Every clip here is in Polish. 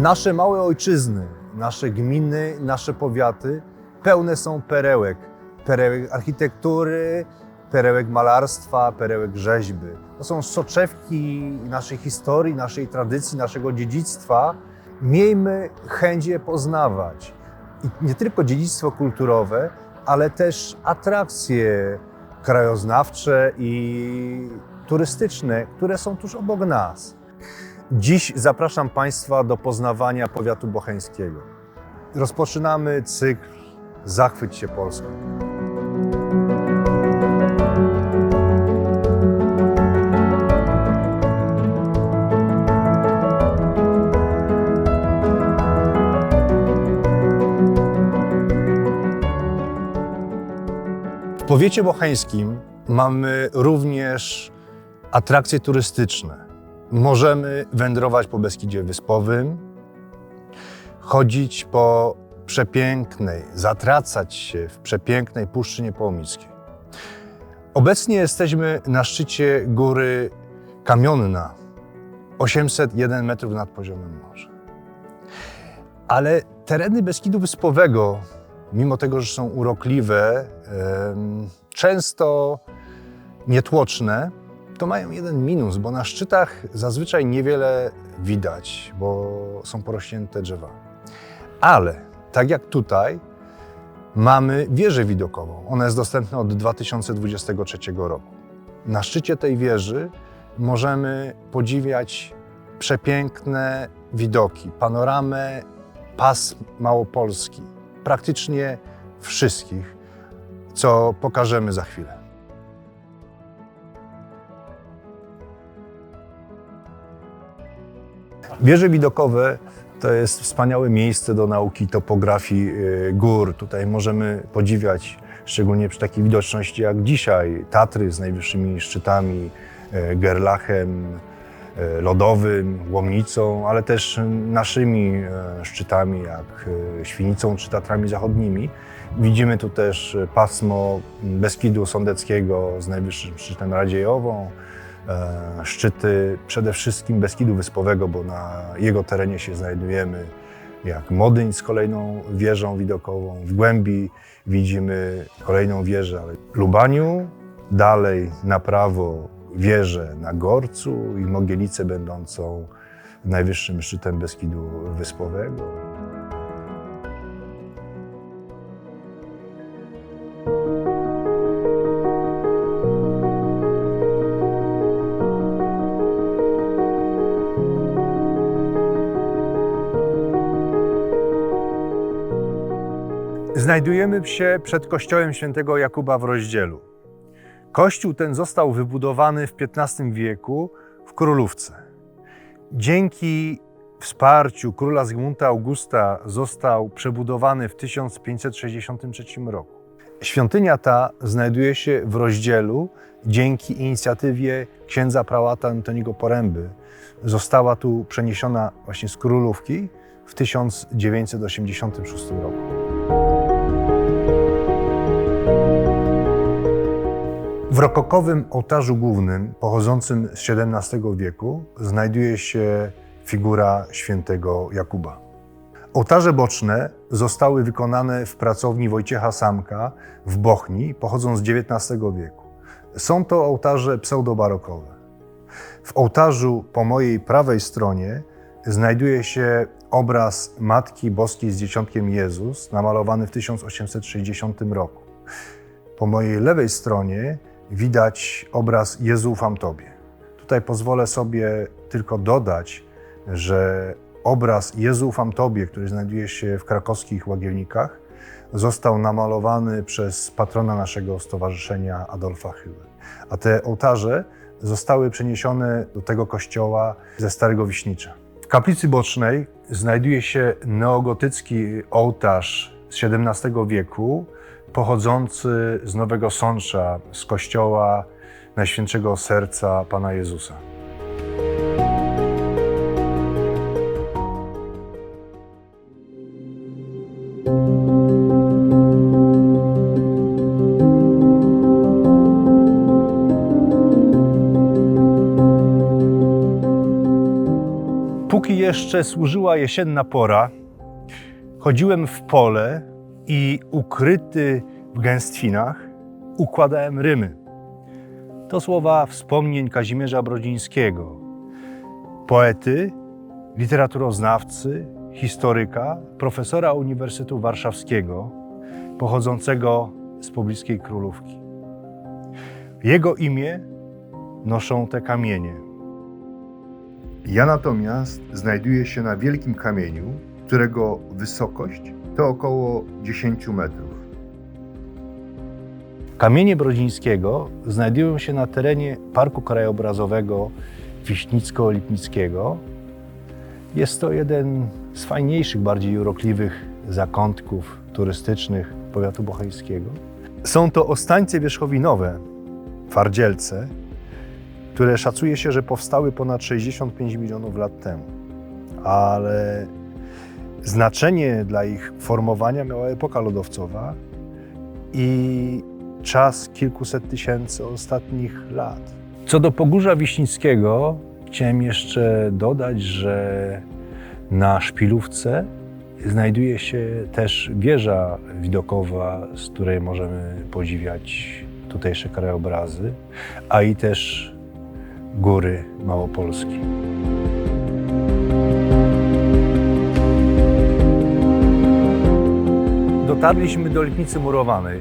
Nasze małe ojczyzny, nasze gminy, nasze powiaty pełne są perełek. Perełek architektury, perełek malarstwa, perełek rzeźby. To są soczewki naszej historii, naszej tradycji, naszego dziedzictwa. Miejmy chęć je poznawać. I nie tylko dziedzictwo kulturowe, ale też atrakcje krajoznawcze i turystyczne, które są tuż obok nas. Dziś zapraszam Państwa do poznawania powiatu bocheńskiego. Rozpoczynamy cykl Zachwyć się Polską. W powiecie bocheńskim mamy również atrakcje turystyczne. Możemy wędrować po Beskidzie Wyspowym, chodzić po przepięknej, zatracać się w przepięknej Puszczy Niepołomickiej. Obecnie jesteśmy na szczycie góry Kamionna, 801 metrów nad poziomem morza. Ale tereny Beskidu Wyspowego, mimo tego, że są urokliwe, często nietłoczne, to mają jeden minus, bo na szczytach zazwyczaj niewiele widać, bo są porośnięte drzewami. Ale tak jak tutaj, mamy wieżę widokową. Ona jest dostępna od 2023 roku. Na szczycie tej wieży możemy podziwiać przepiękne widoki, panoramę pas Małopolski, praktycznie wszystkich, co pokażemy za chwilę. Wieże widokowe to jest wspaniałe miejsce do nauki topografii y, gór. Tutaj możemy podziwiać, szczególnie przy takiej widoczności jak dzisiaj, Tatry z najwyższymi szczytami, y, Gerlachem y, lodowym, Łomnicą, ale też naszymi szczytami jak Świnicą czy Tatrami Zachodnimi. Widzimy tu też pasmo Beskidu Sądeckiego z najwyższym szczytem Radziejową, szczyty przede wszystkim Beskidu Wyspowego, bo na jego terenie się znajdujemy, jak Modyń z kolejną wieżą widokową. W głębi widzimy kolejną wieżę ale Lubaniu, dalej na prawo wieżę na Gorcu i Mogielicę będącą najwyższym szczytem Beskidu Wyspowego. Znajdujemy się przed kościołem świętego Jakuba w rozdzielu. Kościół ten został wybudowany w XV wieku w Królówce. Dzięki wsparciu króla Zygmunta Augusta został przebudowany w 1563 roku. Świątynia ta znajduje się w rozdzielu dzięki inicjatywie księdza prałata Antoniego Poręby. Została tu przeniesiona właśnie z Królówki w 1986 roku. W rokokowym ołtarzu głównym, pochodzącym z XVII wieku, znajduje się figura świętego Jakuba. Ołtarze boczne zostały wykonane w pracowni Wojciecha Samka w Bochni, pochodzą z XIX wieku. Są to ołtarze pseudobarokowe. W ołtarzu po mojej prawej stronie znajduje się obraz Matki Boskiej z Dzieciątkiem Jezus, namalowany w 1860 roku. Po mojej lewej stronie widać obraz Jezu ufam Tobie. Tutaj pozwolę sobie tylko dodać, że obraz Jezu ufam Tobie, który znajduje się w krakowskich łagiewnikach, został namalowany przez patrona naszego stowarzyszenia Adolfa Hyły. A te ołtarze zostały przeniesione do tego kościoła ze Starego Wiśnicza. W kaplicy bocznej znajduje się neogotycki ołtarz z XVII wieku, pochodzący z Nowego Sącza, z kościoła Najświętszego Serca Pana Jezusa. Póki jeszcze służyła jesienna pora, chodziłem w pole i ukryty w gęstwinach układałem rymy. To słowa wspomnień Kazimierza Brodzińskiego, poety, literaturoznawcy, historyka, profesora Uniwersytetu Warszawskiego, pochodzącego z pobliskiej Królówki. Jego imię noszą te kamienie. Ja natomiast znajduję się na wielkim kamieniu, którego wysokość to około 10 metrów. Kamienie Brodzińskiego znajdują się na terenie Parku Krajobrazowego Wiśnicko-Lipnickiego. Jest to jeden z fajniejszych, bardziej urokliwych zakątków turystycznych powiatu bocheńskiego. Są to ostańce wierzchowinowe, twardzielce, które szacuje się, że powstały ponad 65 milionów lat temu. Ale znaczenie dla ich formowania miała epoka lodowcowa i czas kilkuset tysięcy ostatnich lat. Co do Pogórza Wiśnickiego, chciałem jeszcze dodać, że na szpilówce znajduje się też wieża widokowa, z której możemy podziwiać tutejsze krajobrazy, a i też góry małopolskie. Dotarliśmy do Lipnicy Murowanej,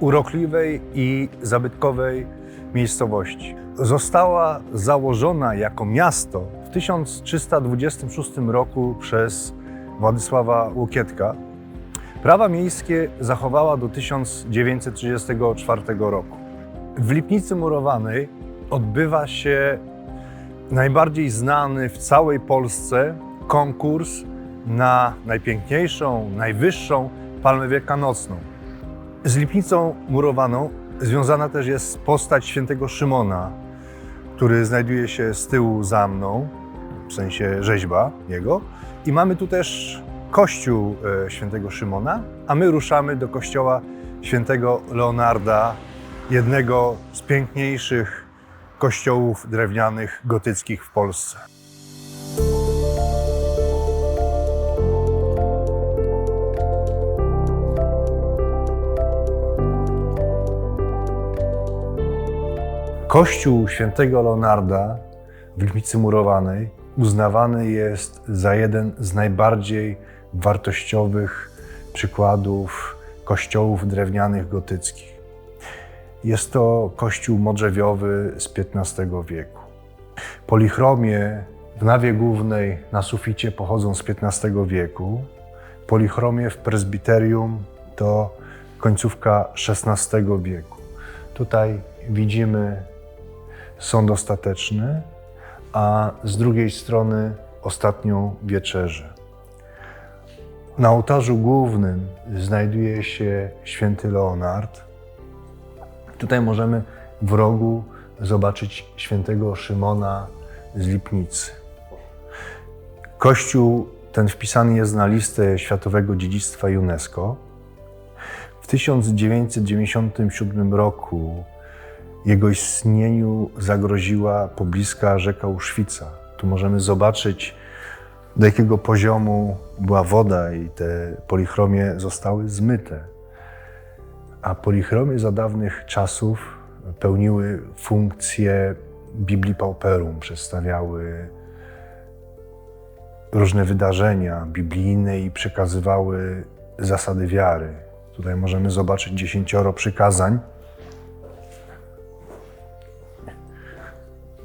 urokliwej i zabytkowej miejscowości. Została założona jako miasto w 1326 roku przez Władysława Łokietka. Prawa miejskie zachowała do 1934 roku. W Lipnicy Murowanej odbywa się najbardziej znany w całej Polsce konkurs na najpiękniejszą, najwyższą palmę wielkanocną. Z Lipnicą Murowaną związana też jest postać świętego Szymona, który znajduje się z tyłu za mną, w sensie rzeźba jego. I mamy tu też kościół e, świętego Szymona, a my ruszamy do kościoła świętego Leonarda, jednego z piękniejszych kościołów drewnianych gotyckich w Polsce. Kościół świętego Leonarda w Lipnicy Murowanej uznawany jest za jeden z najbardziej wartościowych przykładów kościołów drewnianych gotyckich. Jest to kościół modrzewiowy z XV wieku. Polichromie w nawie głównej na suficie pochodzą z XV wieku. Polichromie w prezbiterium to końcówka XVI wieku. Tutaj widzimy sąd ostateczny, a z drugiej strony ostatnią wieczerzę. Na ołtarzu głównym znajduje się święty Leonard. Tutaj możemy w rogu zobaczyć świętego Szymona z Lipnicy. Kościół ten wpisany jest na listę Światowego Dziedzictwa UNESCO. W 1997 roku jego istnieniu zagroziła pobliska rzeka Uszwica. Tu możemy zobaczyć, do jakiego poziomu była woda i te polichromie zostały zmyte. A polichromie za dawnych czasów pełniły funkcję Biblii Pauperum, przedstawiały różne wydarzenia biblijne i przekazywały zasady wiary. Tutaj możemy zobaczyć dziesięcioro przykazań,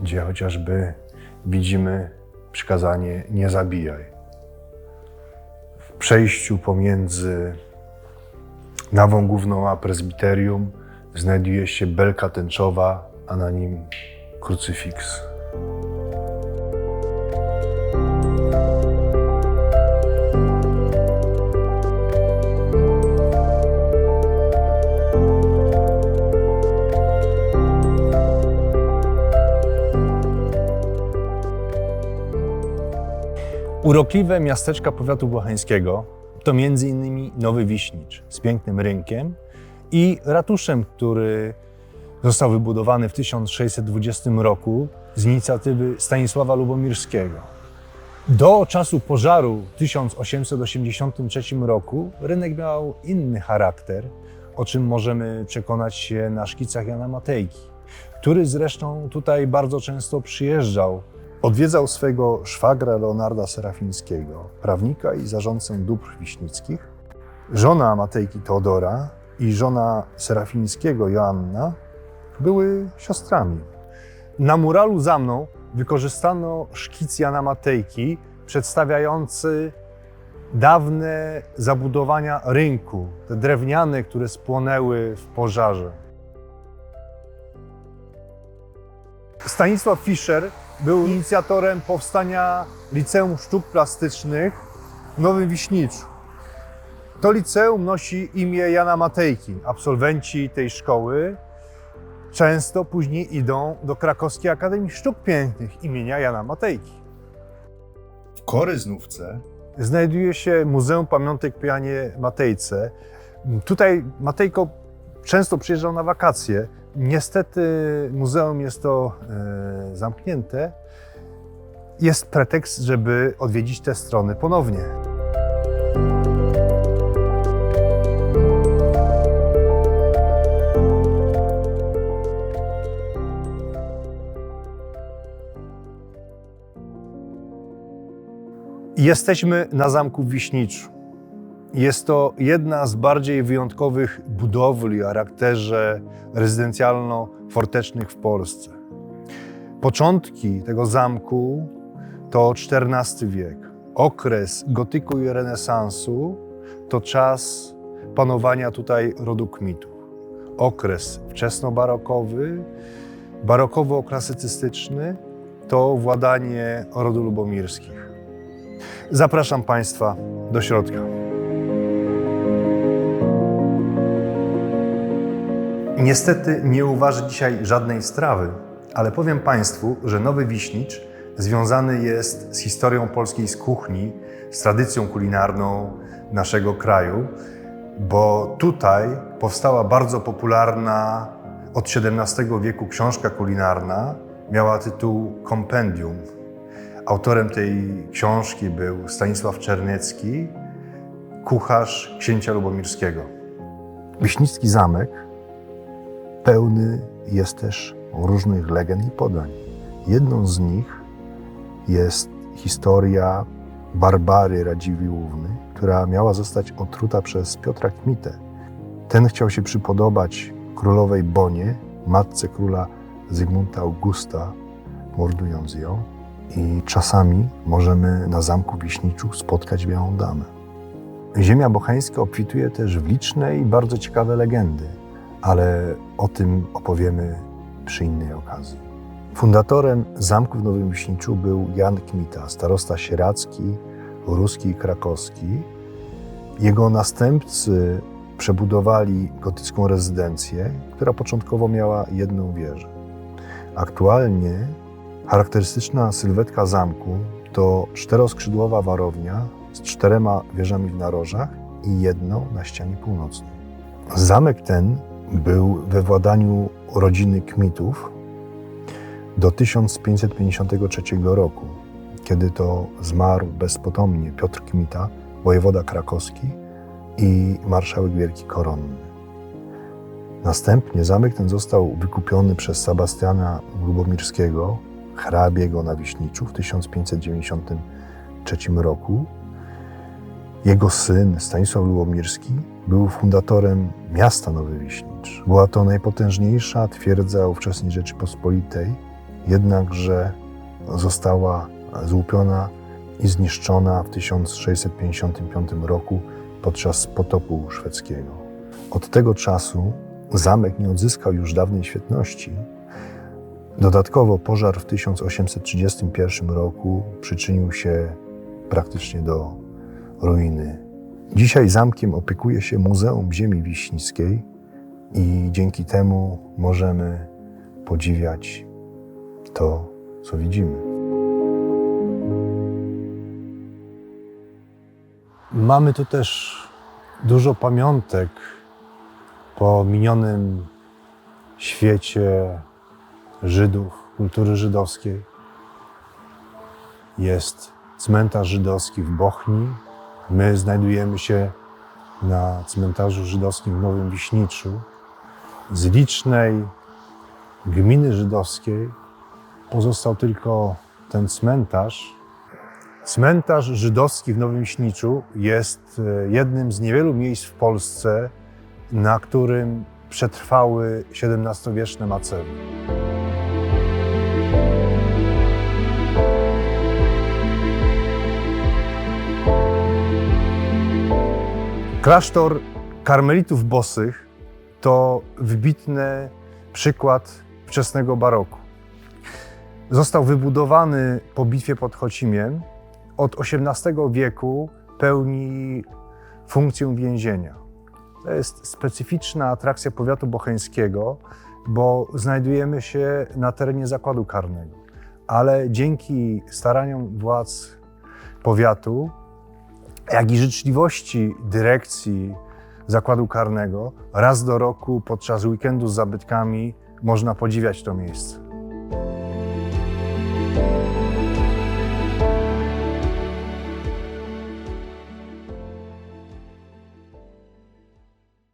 gdzie chociażby widzimy przykazanie nie zabijaj. W przejściu pomiędzy nawą główną a prezbiterium znajduje się belka tęczowa, a na nim krucyfiks. Urokliwe miasteczka powiatu włocheńskiego to m.in. Nowy Wiśnicz z pięknym rynkiem i ratuszem, który został wybudowany w 1620 roku z inicjatywy Stanisława Lubomirskiego. Do czasu pożaru w 1883 roku rynek miał inny charakter, o czym możemy przekonać się na szkicach Jana Matejki, który zresztą tutaj bardzo często przyjeżdżał. Odwiedzał swego szwagra Leonarda Serafińskiego, prawnika i zarządcę dóbr wiśnickich. Żona Matejki Teodora i żona Serafińskiego Joanna były siostrami. Na muralu za mną wykorzystano szkic Jana Matejki przedstawiający dawne zabudowania rynku, te drewniane, które spłonęły w pożarze. Stanisław Fischer był inicjatorem powstania Liceum Sztuk Plastycznych w Nowym Wiśniczu. To liceum nosi imię Jana Matejki. Absolwenci tej szkoły często później idą do Krakowskiej Akademii Sztuk Pięknych imienia Jana Matejki. W Koryznówce znajduje się Muzeum Pamiątek po Janie Matejce. Tutaj Matejko często przyjeżdżał na wakacje. Niestety muzeum jest to e, zamknięte. Jest pretekst, żeby odwiedzić te strony ponownie. Jesteśmy na zamku w Wiśniczu. Jest to jedna z bardziej wyjątkowych budowli o charakterze rezydencjalno-fortecznych w Polsce. Początki tego zamku to XIV wiek. Okres gotyku i renesansu to czas panowania tutaj rodu Kmitów. Okres wczesnobarokowy, barokowo-klasycystyczny to władanie rodu lubomirskich. Zapraszam Państwa do środka. Niestety nie uważę dzisiaj żadnej strawy, ale powiem Państwu, że Nowy Wiśnicz związany jest z historią polskiej z kuchni, z tradycją kulinarną naszego kraju, bo tutaj powstała bardzo popularna od XVII wieku książka kulinarna, miała tytuł Kompendium. Autorem tej książki był Stanisław Czerniecki, kucharz księcia lubomirskiego. Wiśnicki zamek pełny jest też różnych legend i podań. Jedną z nich jest historia Barbary Radziwiłłówny, która miała zostać otruta przez Piotra Kmitę. Ten chciał się przypodobać królowej Bonie, matce króla Zygmunta Augusta, mordując ją. I czasami możemy na zamku Wiśniczu spotkać Białą Damę. Ziemia bocheńska obfituje też w liczne i bardzo ciekawe legendy, ale o tym opowiemy przy innej okazji. Fundatorem zamku w Nowym Wiśniczu był Jan Kmita, starosta sieradzki, ruski i krakowski. Jego następcy przebudowali gotycką rezydencję, która początkowo miała jedną wieżę. Aktualnie charakterystyczna sylwetka zamku to czteroskrzydłowa warownia z czterema wieżami w narożach i jedną na ścianie północnej. Zamek ten był we władaniu rodziny Kmitów do 1553 roku, kiedy to zmarł bezpotomnie Piotr Kmita, wojewoda krakowski i marszałek wielki koronny. Następnie zamek ten został wykupiony przez Sebastiana Lubomirskiego, hrabiego na Wiśniczu w 1593 roku. Jego syn Stanisław Lubomirski był fundatorem miasta Nowy Wiśnicz. Była to najpotężniejsza twierdza ówczesnej Rzeczypospolitej, jednakże została złupiona i zniszczona w 1655 roku podczas potopu szwedzkiego. Od tego czasu zamek nie odzyskał już dawnej świetności. Dodatkowo pożar w 1831 roku przyczynił się praktycznie do ruiny. Dzisiaj zamkiem opiekuje się Muzeum Ziemi Wiśnickiej i dzięki temu możemy podziwiać to, co widzimy. Mamy tu też dużo pamiątek po minionym świecie Żydów, kultury żydowskiej. Jest cmentarz żydowski w Bochni. My znajdujemy się na cmentarzu żydowskim w Nowym Wiśniczu. Z licznej gminy żydowskiej pozostał tylko ten cmentarz. Cmentarz żydowski w Nowym Wiśniczu jest e, jednym z niewielu miejsc w Polsce, na którym przetrwały XVII-wieczne macewy. Klasztor karmelitów bosych to wybitny przykład wczesnego baroku. Został wybudowany po bitwie pod Chocimiem. Od XVIII wieku pełni funkcję więzienia. To jest specyficzna atrakcja powiatu bocheńskiego, bo znajdujemy się na terenie zakładu karnego. Ale dzięki staraniom władz powiatu, jak i życzliwości dyrekcji zakładu karnego, raz do roku podczas weekendu z zabytkami można podziwiać to miejsce.